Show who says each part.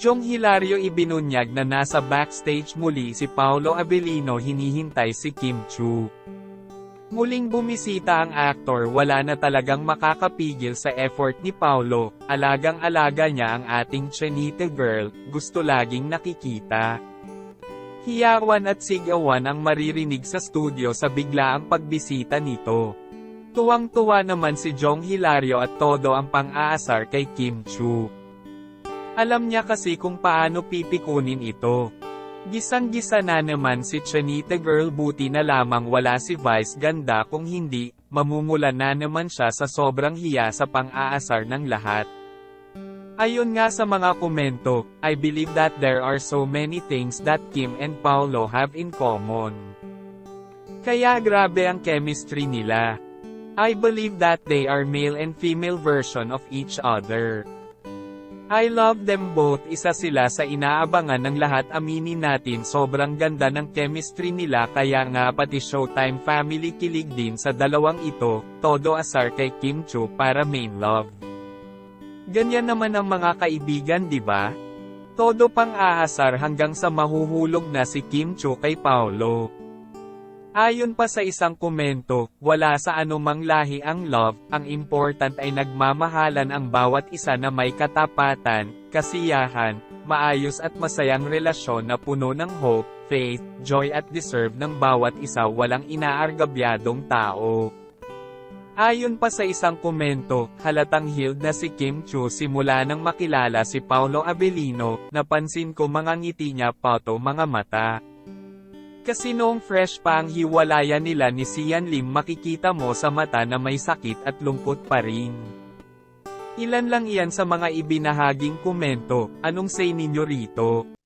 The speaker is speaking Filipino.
Speaker 1: Jong Hilario ibinunyag na nasa backstage muli si Paolo Abelino hinihintay si Kim Chu. Muling bumisita ang aktor wala na talagang makakapigil sa effort ni Paolo, alagang-alaga niya ang ating Chinita girl, gusto laging nakikita. Hiyawan at sigawan ang maririnig sa studio sa biglaang pagbisita nito. Tuwang-tuwa naman si Jong Hilario at todo ang pang-aasar kay Kim Chu. Alam niya kasi kung paano pipikunin ito. Gisang-gisa na naman si Chanita Girl buti na lamang wala si Vice ganda kung hindi, mamumula na naman siya sa sobrang hiya sa pang-aasar ng lahat. Ayon nga sa mga komento, I believe that there are so many things that Kim and Paolo have in common. Kaya grabe ang chemistry nila. I believe that they are male and female version of each other. I love them both isa sila sa inaabangan ng lahat aminin natin sobrang ganda ng chemistry nila kaya nga pati Showtime family kilig din sa dalawang ito, todo asar kay Kim Chu para main love. Ganyan naman ang mga kaibigan di ba? Todo pang aasar hanggang sa mahuhulog na si Kim Chu kay Paolo. Ayon pa sa isang komento, wala sa anumang lahi ang love, ang important ay nagmamahalan ang bawat isa na may katapatan, kasiyahan, maayos at masayang relasyon na puno ng hope, faith, joy at deserve ng bawat isa walang inaargabyadong tao. Ayon pa sa isang komento, halatang healed na si Kim Chu simula nang makilala si Paulo Abelino, napansin ko mga ngiti niya pato mga mata. Kasi noong fresh pa ang hiwalayan nila ni Sian Lim makikita mo sa mata na may sakit at lungkot pa rin. Ilan lang iyan sa mga ibinahaging komento, anong say ninyo rito?